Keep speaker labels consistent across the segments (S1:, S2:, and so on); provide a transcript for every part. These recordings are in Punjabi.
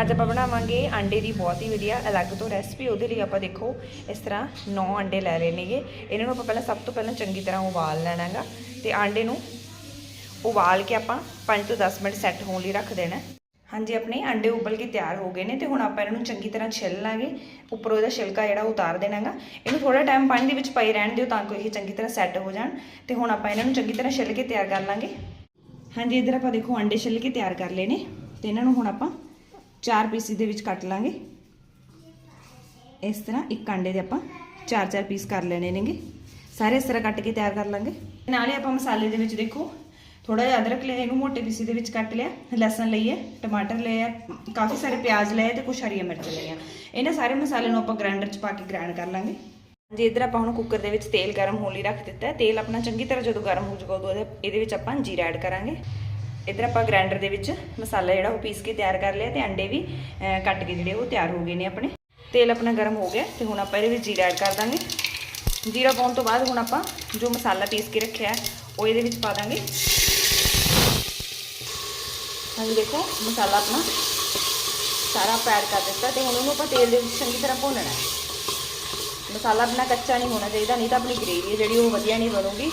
S1: ਅੱਜ ਆਪਾਂ ਬਣਾਵਾਂਗੇ ਆਂਡੇ ਦੀ ਬਹੁਤ ਹੀ ਵਧੀਆ ਅਲੱਗ ਤੋਂ ਰੈਸਪੀ ਉਹਦੇ ਲਈ ਆਪਾਂ ਦੇਖੋ ਇਸ ਤਰ੍ਹਾਂ 9 ਆਂਡੇ ਲੈ ਲਏ ਨੇਗੇ। ਇਹਨਾਂ ਨੂੰ ਆਪਾਂ ਪਹਿਲਾਂ ਸਭ ਤੋਂ ਪਹਿਲਾਂ ਚੰਗੀ ਤਰ੍ਹਾਂ ਉਬਾਲ ਲੈਣਾ ਹੈਗਾ ਤੇ ਆਂਡੇ ਨੂੰ ਉਬਾਲ ਕੇ ਆਪਾਂ 5 ਤੋਂ 10 ਮਿੰਟ ਸੈੱਟ ਹੋਣ ਲਈ ਰੱਖ ਦੇਣਾ। ਹਾਂਜੀ, ਆਪਣੇ ਆਂਡੇ ਉਬਲ ਕੇ ਤਿਆਰ ਹੋ ਗਏ ਨੇ ਤੇ ਹੁਣ ਆਪਾਂ ਇਹਨਾਂ ਨੂੰ ਚੰਗੀ ਤਰ੍ਹਾਂ ਛਿੱਲ ਲਾਂਗੇ। ਉੱਪਰੋਂ ਇਹਦਾ ਛਿਲਕਾ ਜਿਹੜਾ ਉਤਾਰ ਦੇਣਾਗਾ। ਇਹਨੂੰ ਥੋੜਾ ਟਾਈਮ ਪਾਣੀ ਦੇ ਵਿੱਚ ਪਈ ਰਹਿਣ ਦਿਓ ਤਾਂ ਕਿ ਇਹ ਚੰਗੀ ਤਰ੍ਹਾਂ ਸੈੱਟ ਹੋ ਜਾਣ ਤੇ ਹੁਣ ਆਪਾਂ ਇਹਨਾਂ ਨੂੰ ਚੰਗੀ ਤਰ੍ਹਾਂ ਛਿੱਲ ਕੇ ਤਿਆਰ ਕਰ ਲਾਂਗੇ। ਹਾਂਜੀ, ਇੱਧਰ ਆਪਾਂ ਦੇਖੋ ਅੰਡੇ ਛਿੱਲ ਕੇ ਤਿਆਰ ਕਰ ਲਏ ਨੇ ਤੇ ਇਹਨਾਂ ਨੂੰ ਹੁਣ ਆਪਾਂ ਚਾਰ ਪੀਸ ਦੇ ਵਿੱਚ ਕੱਟ ਲਾਂਗੇ। ਇਸ ਤਰ੍ਹਾਂ ਇੱਕ ਅੰਡੇ ਦੇ ਆਪਾਂ ਚਾਰ ਚਾਰ ਪੀਸ ਕਰ ਲੈਣੇ ਨੇਗੇ। ਸਾਰੇ ਇਸ ਤਰ੍ਹਾਂ ਕੱਟ ਕੇ ਤਿਆਰ ਕਰ ਲਾਂਗੇ। ਨਾਲੇ ਆਪਾਂ ਮਸਾਲੇ ਦੇ ਵਿੱਚ ਦੇਖੋ ਥੋੜਾ ਜਿਹਾ ਅਦਰਕ ਲਿਆ, ਇਹਨੂੰ ਮੋਟੇ ਪੀਸੀ ਦੇ ਵਿੱਚ ਕੱਟ ਲਿਆ, ਲਸਣ ਲਈਏ ਟਮਾਟਰ ਲਿਆ ਕਾਫੀ ਸਾਰੇ ਪਿਆਜ਼ ਲਏ ਤੇ ਕੁਝ ਹਰੀਆਂ ਮਿਰਚਾਂ ਲਈਆਂ। ਇਹਨਾਂ ਸਾਰੇ ਮਸਾਲੇ ਨੂੰ ਆਪਾਂ ਗ੍ਰਾਈਂਡਰ 'ਚ ਪਾ ਕੇ ਗ੍ਰਾਈਂਡ ਕਰ ਲਾਂਗੇ। ਜੇ ਇਧਰ ਆਪਾਂ ਹੁਣ ਕੁੱਕਰ ਦੇ ਵਿੱਚ ਤੇਲ ਗਰਮ ਹੋਣ ਲਈ ਰੱਖ ਦਿੱਤਾ ਤੇਲ ਆਪਣਾ ਚੰਗੀ ਤਰ੍ਹਾਂ ਜਦੋਂ ਗਰਮ ਹੋ ਜਾਊਗਾ, ਉਦੋਂ ਇਹਦੇ- ਇਹਦੇ ਵਿੱਚ ਆਪਾਂ ਜੀਰਾ ਐਡ ਕਰਾਂਗੇ। ਇਧਰ ਆਪਾਂ ਗ੍ਰਾਈਂਡਰ ਦੇ ਵਿੱਚ ਮਸਾਲਾ ਜਿਹੜਾ ਉਹ ਪੀਸ ਕੇ ਤਿਆਰ ਕਰ ਲਿਆ ਤੇ ਅੰਡੇ ਵੀ ਕੱਟ ਕੇ ਜਿਹੜੇ ਉਹ ਤਿਆਰ ਹੋ ਗਏ ਨੇ ਆਪਣੇ। ਤੇਲ ਆਪਣਾ ਗਰਮ ਹੋ ਗਿਆ ਤੇ ਹੁਣ ਆਪਾਂ ਇਹਦੇ ਵਿੱਚ ਜੀਰਾ ਐਡ ਕਰ ਦਾਂਗੇ। ਜੀਰਾ ਪਾਉਣ ਤੋਂ ਬਾਅਦ ਹੁਣ ਆਪਾਂ ਜੋ ਮਸਾਲਾ ਪੀਸ ਕੇ ਰੱਖਿਆ ਉਹ ਇਹਦੇ ਵਿੱਚ ਪਾ ਦਾਂਗੇ। ਹਾਂਜੀ ਦੇਖੋ, ਮਸਾਲਾ ਆਪਣਾ ਸਾਰਾ ਆਪਾਂ ਐਡ ਕਰ ਦਿੱਤਾ ਤੇ ਹੁਣ ਉਹਨੂੰ ਆਪਾਂ ਤੇਲ ਦੇ ਵਿੱਚ ਚੰਗੀ ਤਰ੍ਹਾਂ ਭੁੰਨਣਾ ਮਸਾਲਾ ਆਪਣਾ ਕੱਚਾ ਨਹੀਂ ਹੋਣਾ ਚਾਹੀਦਾ, ਨਹੀਂ ਤਾਂ ਆਪਣੀ ਗ੍ਰੇਵੀ ਜਿਹੜੀ ਉਹ ਵਧੀਆ ਨਹੀਂ ਬਣੂਗੀ।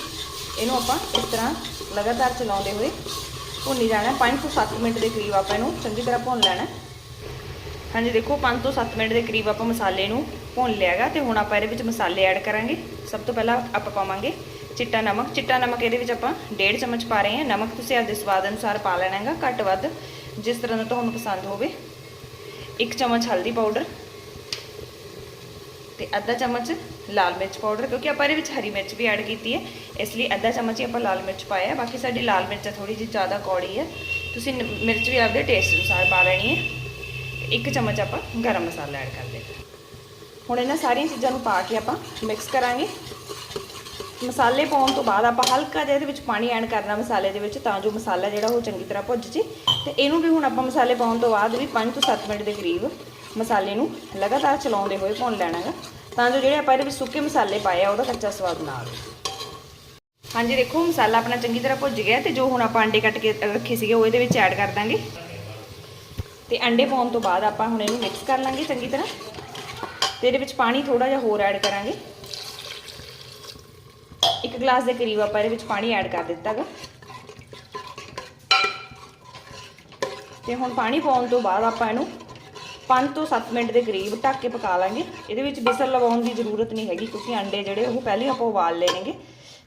S1: ਇਹਨੂੰ ਆਪਾਂ ਇਸ ਤਰ੍ਹਾਂ ਲਗਾਤਾਰ ਚਲਾਉਂਦੇ ਹੋਏ ਭੁੰਨੀ ਜਾਣਾ 5 ਤੋਂ 7 ਮਿੰਟ ਦੇ ਕਰੀਬ ਆਪਾਂ ਇਹਨੂੰ ਚੰਗੀ ਤਰ੍ਹਾਂ ਭੁੰਨ ਲੈਣਾ ਹਾਂਜੀ, ਦੇਖੋ 5 ਤੋਂ 7 ਮਿੰਟ ਦੇ ਕਰੀਬ ਆਪਾਂ ਮਸਾਲੇ ਨੂੰ ਭੁੰਨ ਲਿਆਗਾ ਤੇ ਹੁਣ ਆਪਾਂ ਇਹਦੇ ਵਿੱਚ ਮਸਾਲੇ ਐਡ ਕਰਾਂਗੇ। ਸਭ ਤੋਂ ਪਹਿਲਾਂ ਆਪਾਂ ਪਾਵਾਂਗੇ ਚਿੱਟਾ ਨਮਕ। ਚਿੱਟਾ ਨਮਕ ਇਹਦੇ ਵਿੱਚ ਆਪਾਂ 1.5 ਚਮਚ ਪਾ ਰਹੇ ਹਾਂ। ਨਮਕ ਤੁਸੀਂ ਆਪਦੇ ਸਵਾਦ ਅਨੁਸਾਰ ਪਾ ਲੈਣਾ ਹੈਗਾ, ਘੱਟ ਵੱਧ, ਜਿਸ ਤਰ੍ਹਾਂ ਦਾ ਤੁਹਾਨੂੰ ਪਸੰਦ ਹੋਵੇ। 1 ਚਮਚ ਹਲਦੀ ਪਾਊਡਰ। ਤੇ ਅੱਧਾ ਚਮਚ ਲਾਲ ਮਿਰਚ ਪਾਊਡਰ, ਕਿਉਂਕਿ ਆਪਾਂ ਇਹਦੇ ਵਿੱਚ ਹਰੀ ਮਿਰਚ ਵੀ ਐਡ ਕੀਤੀ ਹੈ। ਇਸ ਲਈ ਅੱਧਾ ਚਮਚ ਹੀ ਆਪਾਂ ਲਾਲ ਮਿਰਚ ਪਾਇਆ ਬਾਕੀ ਸਾਡੀ ਲਾਲ ਮਿਰਚ ਥੋੜੀ ਜਿਹੀ ਜ਼ਿਆਦਾ ਕੌੜੀ ਹੈ। ਤੁਸੀਂ ਮਿਰਚ ਵੀ ਆਪਦੇ ਟੇਸਟ ਅਨੁਸਾਰ ਪਾ ਲੈਣੀ ਹੈ। ਇੱਕ ਚਮਚ ਆਪਾਂ ਗਰਮ ਮਸਾਲਾ ਐਡ ਕਰ ਦੇ ਹੁਣ ਇਹਨਾਂ ਸਾਰੀਆਂ ਚੀਜ਼ਾਂ ਨੂੰ ਪਾ ਕੇ ਆਪਾਂ ਮਿਕਸ ਕਰਾਂਗੇ। ਮਸਾਲੇ ਪਾਉਣ ਤੋਂ ਬਾਅਦ ਆਪਾਂ ਹਲਕਾ ਜਿਹਾ ਇਹਦੇ ਵਿੱਚ ਪਾਣੀ ਐਡ ਕਰਨਾ ਮਸਾਲੇ ਦੇ ਵਿੱਚ, ਤਾਂ ਜੋ ਮਸਾਲਾ ਜਿਹੜਾ ਉਹ ਚੰਗੀ ਤਰ੍ਹਾਂ ਭੁੱਜ ਜੇ। ਤੇ ਇਹਨੂੰ ਵੀ ਹੁਣ ਆਪਾਂ ਮਸਾਲੇ ਪਾਉਣ ਤੋਂ ਬਾਅਦ ਵੀ 5 ਤੋਂ 7 ਮਿੰਟ ਦੇ ਕਰੀਬ ਮਸਾਲੇ ਨੂੰ ਲਗਾਤਾਰ ਚਲਾਉਂਦੇ ਹੋਏ ਭੁੰਨ ਲੈਣਾ ਹੈਗਾ ਤਾਂ ਜੋ ਜਿਹੜੇ ਆਪਾਂ ਇਹਦੇ ਵਿੱਚ ਸੁੱਕੇ ਮਸਾਲੇ ਪਾਏ ਆ, ਉਹਦਾ ਕੱਚਾ ਸਵਾਦ ਨਾ ਆਵੇ। ਹਾਂਜੀ, ਦੇਖੋ, ਮਸਾਲਾ ਆਪਣਾ ਚੰਗੀ ਤਰ੍ਹਾਂ ਭੁੱਜ ਗਿਆ ਤੇ ਜੋ ਹੁਣ ਆਪਾਂ ਅੰਡੇ ਕੱਟ ਕੇ ਰੱਖੇ ਸੀਗੇ, ਉਹ ਇਹਦੇ ਵਿੱਚ ਐਡ ਕਰ ਦਾਂਗੇ। ਤੇ ਅੰਡੇ ਪਾਉਣ ਤੋਂ ਬਾਅਦ ਆਪਾਂ ਹੁਣ ਇਹਨੂੰ ਮਿਕਸ ਕਰ ਲਾਂਗੇ ਚੰਗੀ ਤਰ੍ਹਾਂ। ਤੇ ਇਹਦੇ ਵਿੱਚ ਪਾਣੀ ਥੋੜਾ ਜਿਹਾ ਹੋਰ ਐਡ ਕਰਾਂਗੇ। ਗਲਾਸ ਦੇ ਕਰੀਬ ਆਪਾਂ ਇਹਦੇ ਵਿੱਚ ਪਾਣੀ ਐਡ ਕਰ ਦਿੱਤਾਗਾ ਤੇ ਹੁਣ ਪਾਣੀ ਪਾਉਣ ਤੋਂ ਬਾਅਦ ਆਪਾਂ ਇਹਨੂੰ 5 ਤੋਂ 7 ਮਿੰਟ ਦੇ ਕਰੀਬ ਢੱਕ ਕੇ ਪਕਾ ਲਾਂਗੇ। ਇਹਦੇ ਵਿੱਚ ਬਿਸਲ ਲਵਾਉਣ ਦੀ ਜ਼ਰੂਰਤ ਨਹੀਂ ਹੈਗੀ, ਕਿਉਂਕਿ ਅੰਡੇ ਜਿਹੜੇ ਉਹ ਪਹਿਲੇ ਆਪਾਂ ਉਬਾਲ ਲੈਣਗੇ।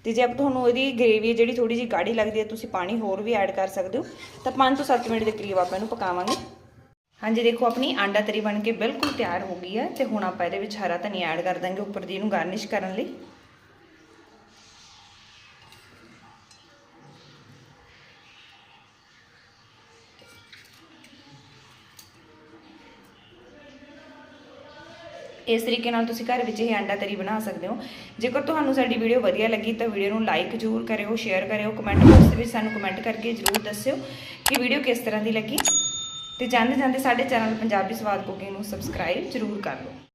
S1: ਤੇ ਜੇ ਆਪ ਤੁਹਾਨੂੰ ਇਹਦੀ ਗ੍ਰੇਵੀ ਜਿਹੜੀ ਥੋੜੀ ਜਿਹੀ ਗਾੜੀ ਲੱਗਦੀ ਹੈ, ਤੁਸੀਂ ਪਾਣੀ ਹੋਰ ਵੀ ਐਡ ਕਰ ਸਕਦੇ ਹੋ। ਤਾਂ 5 ਤੋਂ 7 ਮਿੰਟ ਦੇ ਕਰੀਬ ਆਪਾਂ ਇਹਨੂੰ ਪਕਾਵਾਂਗੇ। ਹਾਂਜੀ, ਦੇਖੋ, ਆਪਣੀ ਆਂਡਾ ਤਰੀ ਬਣ ਕੇ ਬਿਲਕੁਲ ਤਿਆਰ ਹੋ ਗਈ ਹੈ। ਤੇ ਹੁਣ ਆਪਾਂ ਇਹਦੇ ਵਿੱਚ ਹਰਾ ਧਨੀਆ ਐਡ ਕਰ ਦਾਂਗੇ ਉੱਪਰ ਦੀ ਇਹਨੂੰ ਗਾਰਨਿਸ਼ ਕਰਨ ਲਈ। ਇਸ ਤਰੀਕੇ ਨਾਲ ਤੁਸੀਂ ਘਰ ਵਿੱਚ ਇਹ ਅੰਡਾ ਤਰੀ ਬਣਾ ਸਕਦੇ ਹੋ। ਜੇਕਰ ਤੁਹਾਨੂੰ ਸਾਡੀ ਵੀਡੀਓ ਵਧੀਆ ਲੱਗੀ ਤਾਂ ਵੀਡੀਓ ਨੂੰ ਲਾਈਕ ਜ਼ਰੂਰ ਕਰਿਓ ਸ਼ੇਅਰ ਕਰਿਓ ਕਮੈਂਟ ਬਾਕਸ ਦੇ ਵਿੱਚ ਸਾਨੂੰ ਕਮੈਂਟ ਕਰਕੇ ਜ਼ਰੂਰ ਦੱਸਿਓ ਕਿ ਵੀਡੀਓ ਕਿਸ ਤਰ੍ਹਾਂ ਦੀ ਲੱਗੀ। ਤੇ ਜਾਂਦੇ ਜਾਂਦੇ ਸਾਡੇ ਚੈਨਲ ਪੰਜਾਬੀ ਸਵਾਦ ਕੁਕਿੰਗ ਨੂੰ ਸਬਸਕ੍ਰਾਈਬ ਜ਼ਰੂਰ ਕਰ ਲਓ।